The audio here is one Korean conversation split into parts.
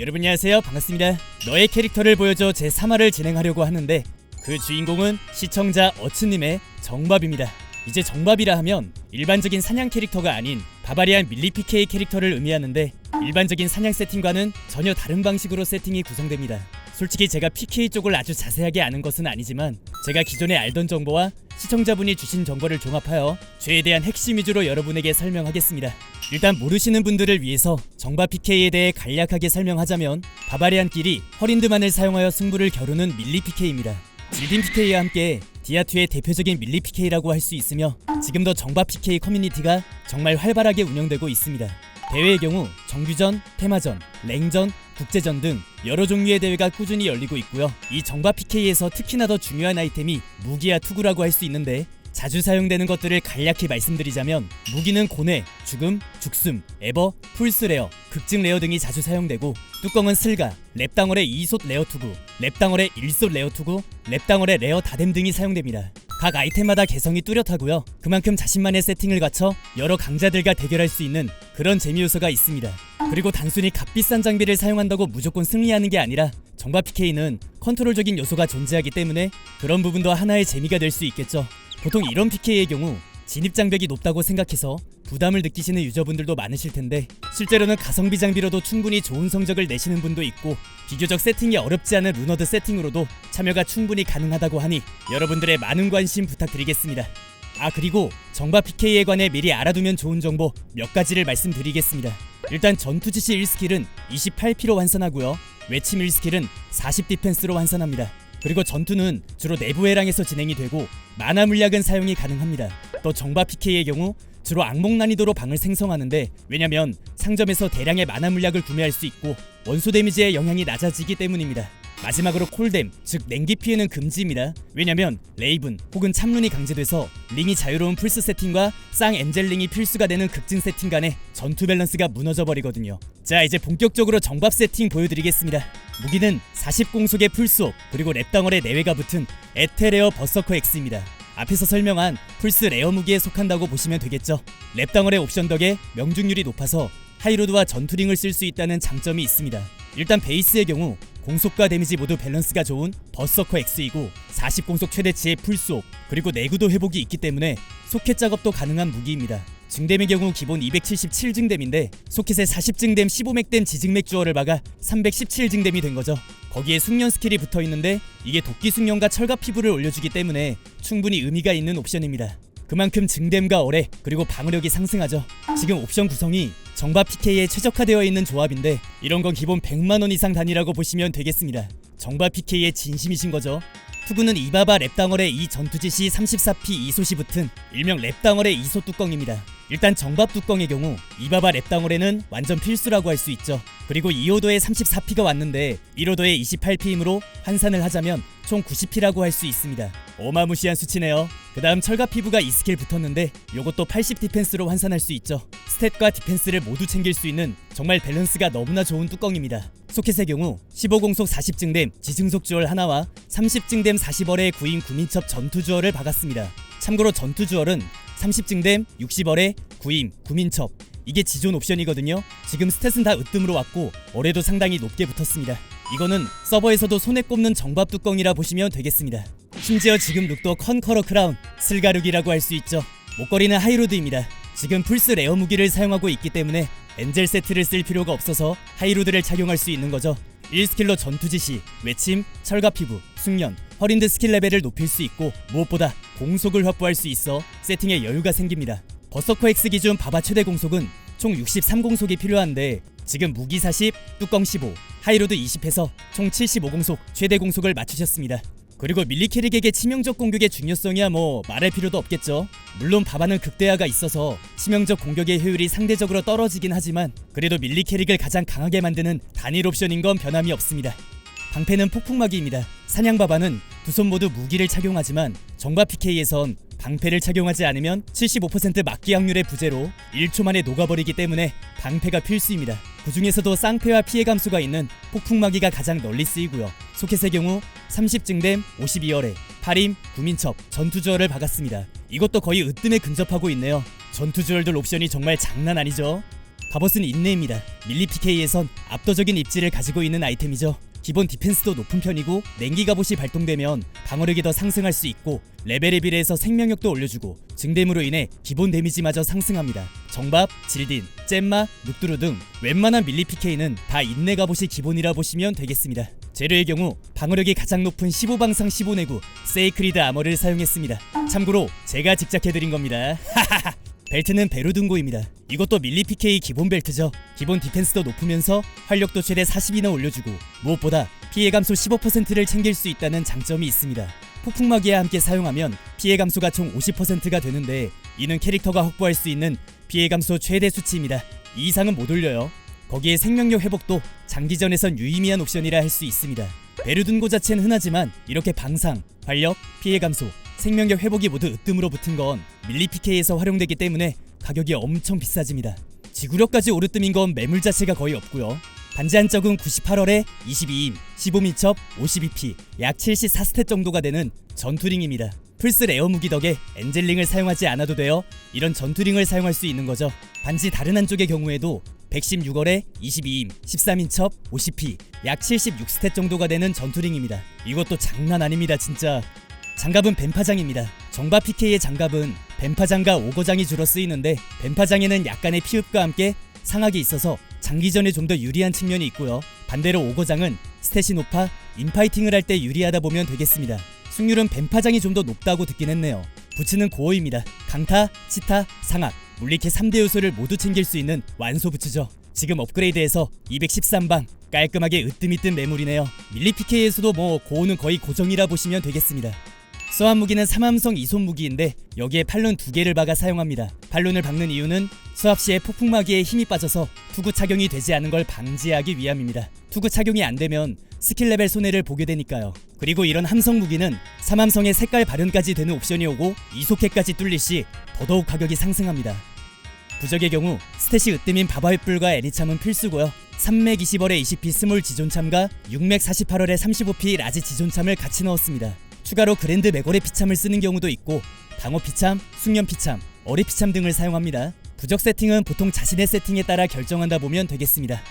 여러분 안녕하세요. 반갑습니다. 너의 캐릭터를 보여줘 제 3화를 진행하려고 하는데 그 주인공은 시청자 어츠님의 정밥입니다. 이제 정밥이라 하면 일반적인 사냥 캐릭터가 아닌 바바리안 밀리 PK 캐릭터를 의미하는데 일반적인 사냥 세팅과는 전혀 다른 방식으로 세팅이 구성됩니다. 솔직히 제가 PK 쪽을 아주 자세하게 아는 것은 아니지만 제가 기존에 알던 정보와 시청자분이 주신 정보를 종합하여 죄에 대한 핵심 위주로 여러분에게 설명하겠습니다. 일단 모르시는 분들을 위해서 정바 PK에 대해 간략하게 설명하자면 바바리안끼리 허린드만을 사용하여 승부를 겨루는 밀리 PK입니다. 질딘 PK와 함께 디아2의 대표적인 밀리 PK라고 할 수 있으며 지금도 정바 PK 커뮤니티가 정말 활발하게 운영되고 있습니다. 대회의 경우 정규전, 테마전, 랭전, 국제전 등 여러 종류의 대회가 꾸준히 열리고 있고요. 이 정바 PK에서 특히나 더 중요한 아이템이 무기와 투구라고 할 수 있는데 자주 사용되는 것들을 간략히 말씀드리자면 무기는 고뇌, 죽음, 죽숨, 에버, 풀스 레어, 극증 레어 등이 자주 사용되고 뚜껑은 슬가, 랩당월의 2솥 레어 투구, 랩당월의 1솥 레어 투구, 랩당월의 레어 다뎀 등이 사용됩니다. 각 아이템마다 개성이 뚜렷하고요. 그만큼 자신만의 세팅을 갖춰 여러 강자들과 대결할 수 있는 그런 재미 요소가 있습니다. 그리고 단순히 값비싼 장비를 사용한다고 무조건 승리하는 게 아니라 정바 PK는 컨트롤적인 요소가 존재하기 때문에 그런 부분도 하나의 재미가 될 수 있겠죠. 보통 이런 PK의 경우 진입 장벽이 높다고 생각해서 부담을 느끼시는 유저분들도 많으실 텐데 실제로는 가성비 장비로도 충분히 좋은 성적을 내시는 분도 있고 비교적 세팅이 어렵지 않은 루너드 세팅으로도 참여가 충분히 가능하다고 하니 여러분들의 많은 관심 부탁드리겠습니다. 아 그리고 정바 PK에 관해 미리 알아두면 좋은 정보 몇 가지를 말씀드리겠습니다. 일단 전투 지시 1스킬은 28피로 환산하고요. 외침 1스킬은 40 디펜스로 환산합니다. 그리고 전투는 주로 내부 해랑에서 진행이 되고 만화 물약은 사용이 가능합니다. 또 정바 PK의 경우 주로 악몽 난이도로 방을 생성하는데 왜냐면 상점에서 대량의 만화 물약을 구매할 수 있고 원소 데미지의 영향이 낮아지기 때문입니다. 마지막으로 콜뎀, 즉 냉기 피해는 금지입니다. 왜냐면 레이븐 혹은 참룬이 강제돼서 링이 자유로운 풀스 세팅과 쌍 엔젤링이 필수가 되는 극진 세팅 간의 전투 밸런스가 무너져 버리거든요. 자 이제 본격적으로 정밥 세팅 보여드리겠습니다. 무기는 40공속의 풀스옵 그리고 랩당월의 내외가 붙은 에테레어 버서커 X입니다. 앞에서 설명한 풀스 레어 무기에 속한다고 보시면 되겠죠. 랩당월의 옵션 덕에 명중률이 높아서 하이로드와 전투링을 쓸 수 있다는 장점이 있습니다. 일단 베이스의 경우 공속과 데미지 모두 밸런스가 좋은 버서커 X이고 40공속 최대치의 풀스옵 그리고 내구도 회복이 있기 때문에 소켓 작업도 가능한 무기입니다. 증댐의 경우 기본 277증댐인데 소켓에 40증댐 15맥댐 지증맥 주어를 박아 317증댐이 된 거죠. 거기에 숙련 스킬이 붙어 있는데 이게 도끼 숙련과 철갑 피부를 올려주기 때문에 충분히 의미가 있는 옵션입니다. 그만큼 증댐과 어뢰 그리고 방어력이 상승하죠. 지금 옵션 구성이 정바 PK에 최적화되어 있는 조합인데 이런 건 기본 100만 원 이상 단위라고 보시면 되겠습니다. 정바 PK의 진심이신 거죠. 투구는 이바바 랩당월의 이 전투지시 34P 2솥이 붙은 일명 랩당월의 2솥 뚜껑입니다. 일단 정밥 뚜껑의 경우 이바바 랩당월에는 완전 필수라고 할 수 있죠. 그리고 2호도에 34P가 왔는데 1호도에 28P이므로 환산을 하자면 총 90P라고 할 수 있습니다. 어마무시한 수치네요. 그 다음 철갑 피부가 2스킬 붙었는데 요것도 80 디펜스로 환산할 수 있죠. 스탯과 디펜스를 모두 챙길 수 있는 정말 밸런스가 너무나 좋은 뚜껑입니다. 소켓의 경우 15공속 40증댐 지증속 주얼 하나와 30증댐 40얼의 구인 구민첩 전투 주얼을 박았습니다. 참고로 전투 주얼은 30증댐 60얼의 구임 구민첩 이게 지존 옵션이거든요. 지금 스탯은 다 으뜸으로 왔고 어뢰도 상당히 높게 붙었습니다. 이거는 서버에서도 손에 꼽는 정밥 뚜껑이라 보시면 되겠습니다. 심지어 지금 룩도 컨커러 크라운 슬가룩이라고 할 수 있죠. 목걸이는 하이로드입니다. 지금 풀스 레어 무기를 사용하고 있기 때문에 엔젤 세트를 쓸 필요가 없어서 하이로드를 착용할 수 있는 거죠. 1스킬로 전투 지시, 외침, 철갑 피부, 숙련, 허린드 스킬 레벨을 높일 수 있고 무엇보다 공속을 확보할 수 있어 세팅에 여유가 생깁니다. 버서커 X 기준 바바 최대 공속은 총 63 공속이 필요한데 지금 무기 40, 뚜껑 15, 하이로드 20해서 총 75 공속 최대 공속을 맞추셨습니다. 그리고 밀리 캐릭에게 치명적 공격의 중요성이야 뭐 말할 필요도 없겠죠. 물론 바바는 극대화가 있어서 치명적 공격의 효율이 상대적으로 떨어지긴 하지만 그래도 밀리 캐릭을 가장 강하게 만드는 단일 옵션인 건 변함이 없습니다. 방패는 폭풍마기입니다. 사냥 바바는 두 손 모두 무기를 착용하지만 정바 PK에선 방패를 착용하지 않으면 75% 막기 확률의 부재로 1초 만에 녹아버리기 때문에 방패가 필수입니다. 그 중에서도 쌍패와 피해 감소가 있는 폭풍마기가 가장 널리 쓰이고요. 소켓의 경우 30증댐 52열에 8임, 구민첩, 전투주얼을 박았습니다. 이것도 거의 으뜸에 근접하고 있네요. 전투주얼들 옵션이 정말 장난 아니죠? 갑옷은 인내입니다. 밀리 PK에선 압도적인 입지를 가지고 있는 아이템이죠. 기본 디펜스도 높은 편이고 냉기 갑옷이 발동되면 방어력이 더 상승할 수 있고 레벨에 비례해서 생명력도 올려주고 증댐으로 인해 기본 데미지마저 상승합니다. 정밥, 질딘, 잼마, 눅두루 등 웬만한 밀리 PK는 다 인내 갑옷이 기본이라 보시면 되겠습니다. 재료의 경우 방어력이 가장 높은 15방상 15내구 세이크리드 아머를 사용했습니다. 참고로 제가 직작해드린 겁니다. 벨트는 베르둥고입니다. 이것도 밀리 PK 기본 벨트죠. 기본 디펜스도 높으면서 활력도 최대 40이나 올려주고 무엇보다 피해 감소 15%를 챙길 수 있다는 장점이 있습니다. 폭풍마기와 함께 사용하면 피해 감소가 총 50%가 되는데 이는 캐릭터가 확보할 수 있는 피해 감소 최대 수치입니다. 이 이상은 못 올려요. 거기에 생명력 회복도 장기전에선 유의미한 옵션이라 할 수 있습니다. 베르둔고 자체는 흔하지만 이렇게 방상, 활력, 피해 감소, 생명력 회복이 모두 으뜸으로 붙은 건 밀리 PK에서 활용되기 때문에 가격이 엄청 비싸집니다. 지구력까지 오르뜸인 건 매물 자체가 거의 없고요. 반지 한적은 98월에 22인, 15미첩, 52p, 약 74스탯 정도가 되는 전투링입니다. 플스 레어 무기 덕에 엔젤링을 사용하지 않아도 되어 이런 전투링을 사용할 수 있는 거죠. 반지 다른 한쪽의 경우에도 116월에 22인, 13인 첩, 50p, 약 76스탯 정도가 되는 전투링입니다. 이것도 장난 아닙니다, 진짜. 장갑은 뱀파장입니다. 정바 PK의 장갑은 뱀파장과 오거장이 주로 쓰이는데 뱀파장에는 약간의 피흡과 함께 상악이 있어서 장기전에 좀 더 유리한 측면이 있고요. 반대로 오거장은 스탯이 높아 인파이팅을 할 때 유리하다 보면 되겠습니다. 승률은 뱀파장이 좀 더 높다고 듣긴 했네요. 부츠는 고어입니다. 강타, 치타, 상악, 물리캐 3대 요소를 모두 챙길 수 있는 완소 부츠죠. 지금 업그레이드해서 213방 깔끔하게 으뜸이뜬 매물이네요. 밀리 PK에서도 뭐 고어는 거의 고정이라 보시면 되겠습니다. 수환 무기는 삼함성 이손 무기인데 여기에 팔룬 두 개를 박아 사용합니다. 팔룬을 박는 이유는 수압 시에 폭풍마기에 힘이 빠져서 투구 착용이 되지 않은 걸 방지하기 위함입니다. 투구 착용이 안 되면 스킬 레벨 손해를 보게 되니까요. 그리고 이런 함성 무기는 삼함성의 색깔 발현까지 되는 옵션이 오고 이속해까지 뚫릴 시 더더욱 가격이 상승합니다. 부적의 경우 스탯이 으뜸인 바바윗불과 에리참은 필수고요. 320월에 20p 스몰 지존참과 648월에 35p 라지 지존참을 같이 넣었습니다. 추가로 그랜드 메고레 피참을 쓰는 경우도 있고 방어 피참, 숙련 피참, 어리 피참 등을 사용합니다. 부적 세팅은 보통 자신의 세팅에 따라 결정한다 보면 되겠습니다.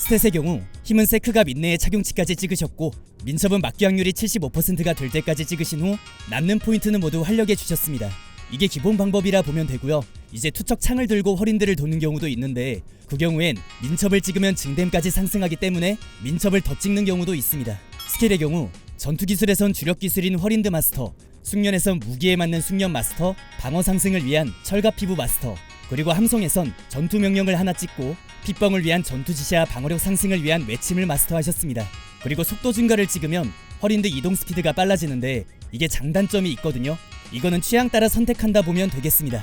스탯의 경우 힘은 세크갑 인내의 착용치까지 찍으셨고 민첩은 막기 확률이 75%가 될 때까지 찍으신 후 남는 포인트는 모두 활력에 주셨습니다. 이게 기본 방법이라 보면 되고요. 이제 투척 창을 들고 허린들을 도는 경우도 있는데 그 경우엔 민첩을 찍으면 증댐까지 상승하기 때문에 민첩을 더 찍는 경우도 있습니다. 스킬의 경우 전투 기술에선 주력 기술인 허린드 마스터, 숙련에선 무기에 맞는 숙련 마스터, 방어 상승을 위한 철갑 피부 마스터, 그리고 함성에선 전투 명령을 하나 찍고 핏뻥을 위한 전투 지시와 방어력 상승을 위한 외침을 마스터하셨습니다. 그리고 속도 증가를 찍으면 허린드 이동 스피드가 빨라지는데 이게 장단점이 있거든요. 이거는 취향 따라 선택한다 보면 되겠습니다.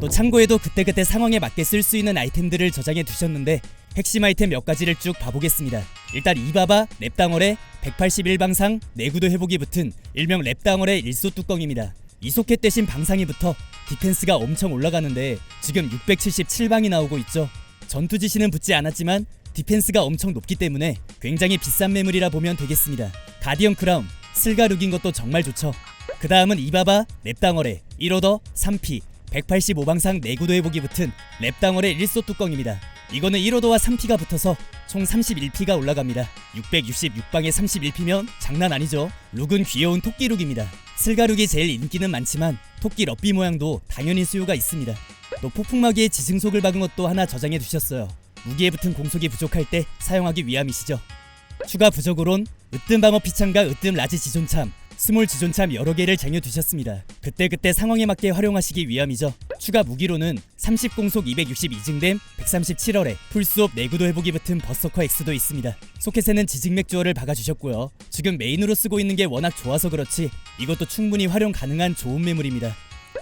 또 참고해도 그때그때 상황에 맞게 쓸 수 있는 아이템들을 저장해 두셨는데 핵심 아이템 몇 가지를 쭉 봐보겠습니다. 일단 이바바 랩당월의 181방상 내구도 회복이 붙은 일명 랩당월의 일소 뚜껑입니다. 이소켓 대신 방상이 붙어 디펜스가 엄청 올라가는데 지금 677방이 나오고 있죠. 전투 지시는 붙지 않았지만 디펜스가 엄청 높기 때문에 굉장히 비싼 매물이라 보면 되겠습니다. 가디언 크라운, 슬가룩인 것도 정말 좋죠. 그 다음은 이바바 랩당월의 1호더 3P 185방상 내구도 회복이 붙은 랩당월의 1소 뚜껑입니다. 이거는 1호도와 3P가 붙어서 총 31P가 올라갑니다. 666방에 31P면 장난 아니죠. 룩은 귀여운 토끼 룩입니다. 슬가룩이 제일 인기는 많지만 토끼 럭비 모양도 당연히 수요가 있습니다. 또 폭풍마기에 지승속을 박은 것도 하나 저장해 두셨어요. 무기에 붙은 공속이 부족할 때 사용하기 위함이시죠. 추가 부적으론 으뜸 방어 피창과 으뜸 라지 지존참, 스몰 지존참 여러 개를 쟁여 두셨습니다. 그때그때 상황에 맞게 활용하시기 위함이죠. 추가 무기로는 30공속 262증댐 137월에 풀수업 내구도 회복이 붙은 버서커 X도 있습니다. 소켓에는 지직맥 주어를 박아주셨고요. 지금 메인으로 쓰고 있는 게 워낙 좋아서 그렇지 이것도 충분히 활용 가능한 좋은 매물입니다.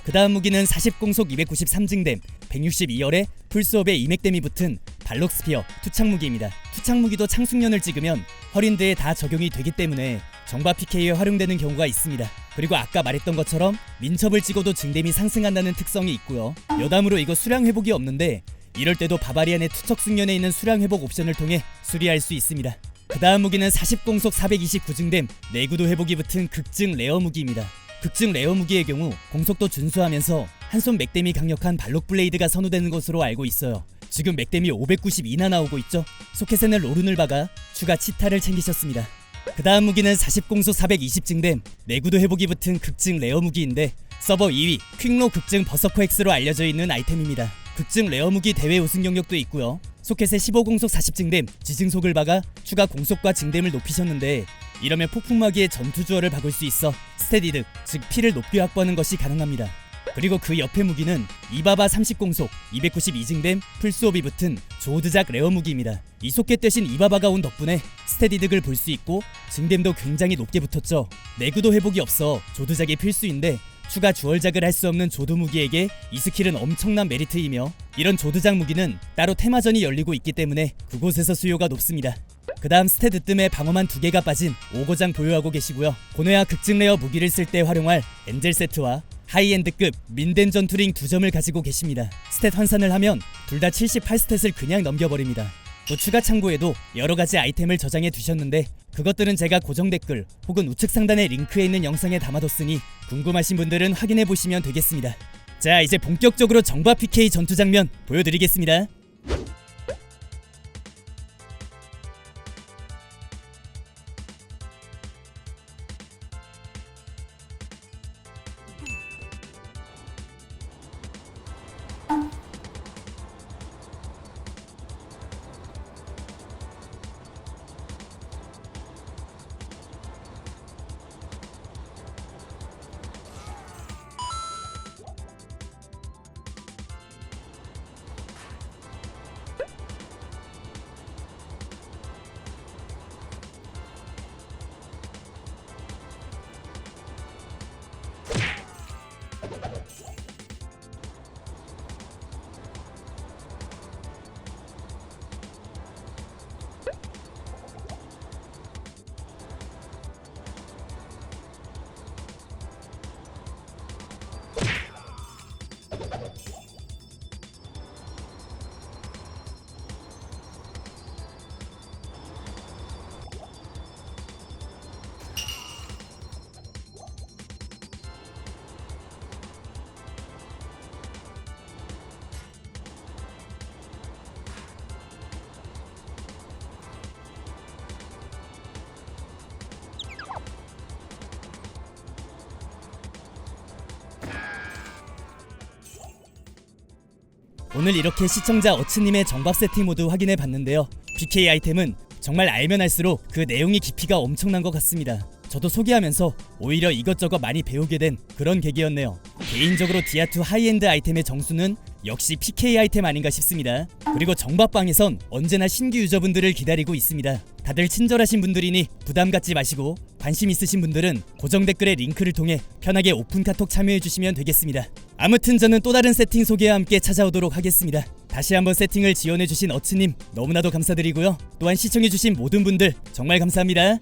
그 다음 무기는 40공속 293증댐 162열에 풀수업에 이맥댐이 붙은 발록스피어 투창무기입니다. 투창무기도 창숙련을 찍으면 허린드에 다 적용이 되기 때문에 정바 PK에 활용되는 경우가 있습니다. 그리고 아까 말했던 것처럼 민첩을 찍어도 증댐이 상승한다는 특성이 있고요. 여담으로 이거 수량 회복이 없는데 이럴 때도 바바리안의 투척 숙련에 있는 수량 회복 옵션을 통해 수리할 수 있습니다. 그 다음 무기는 40공속 429 증댐 내구도 회복이 붙은 극증 레어 무기입니다. 극증 레어 무기의 경우 공속도 준수하면서 한 손 맥댐이 강력한 발록 블레이드가 선호되는 것으로 알고 있어요. 지금 맥댐이 592나 나오고 있죠. 소켓에는 로룬을 박아 추가 치타를 챙기셨습니다. 그 다음 무기는 40공소 420증댐 내구도 회복이 붙은 극증 레어 무기인데 서버 2위 퀵로 극증 버서커 X로 알려져 있는 아이템입니다. 극증 레어 무기 대회 우승 경력도 있고요. 소켓에 15공속 40증댐 지증속을 박아 추가 공속과 증댐을 높이셨는데 이러면 폭풍마기의 전투 주어를 박을 수 있어 스테디득 즉 피를 높게 확보하는 것이 가능합니다. 그리고 그 옆에 무기는 이바바 30공속 292증댐 풀수업이 붙은 조드작 레어 무기입니다. 이 소켓 대신 이바바가 온 덕분에 스테디득을 볼 수 있고 증댐도 굉장히 높게 붙었죠. 내구도 회복이 없어 조드작이 필수인데 추가 주얼작을 할 수 없는 조드 무기에게 이 스킬은 엄청난 메리트이며 이런 조드작 무기는 따로 테마전이 열리고 있기 때문에 그곳에서 수요가 높습니다. 그 다음 스테드 뜸에 방어만 두 개가 빠진 오고장 보유하고 계시고요. 고뇌와 극증 레어 무기를 쓸 때 활용할 엔젤 세트와 하이엔드급 민덴 전투링 두 점을 가지고 계십니다. 스탯 환산을 하면 둘 다 78스탯을 그냥 넘겨버립니다. 또 추가 창고에도 여러 가지 아이템을 저장해 두셨는데 그것들은 제가 고정 댓글 혹은 우측 상단의 링크에 있는 영상에 담아뒀으니 궁금하신 분들은 확인해 보시면 되겠습니다. 자 이제 본격적으로 정바 PK 전투 장면 보여드리겠습니다. 오늘 이렇게 시청자 어츠님의 정밥 세팅 모두 확인해 봤는데요. BK 아이템은 정말 알면 알수록 그 내용이 깊이가 엄청난 것 같습니다. 저도 소개하면서 오히려 이것저것 많이 배우게 된 그런 계기였네요. 개인적으로 디아2 하이엔드 아이템의 정수는 역시 PK 아이템 아닌가 싶습니다. 그리고 정밥방에선 언제나 신규 유저분들을 기다리고 있습니다. 다들 친절하신 분들이니 부담 갖지 마시고 관심 있으신 분들은 고정 댓글의 링크를 통해 편하게 오픈 카톡 참여해 주시면 되겠습니다. 아무튼 저는 또 다른 세팅 소개와 함께 찾아오도록 하겠습니다. 다시 한번 세팅을 지원해 주신 어츠님 너무나도 감사드리고요. 또한 시청해 주신 모든 분들 정말 감사합니다.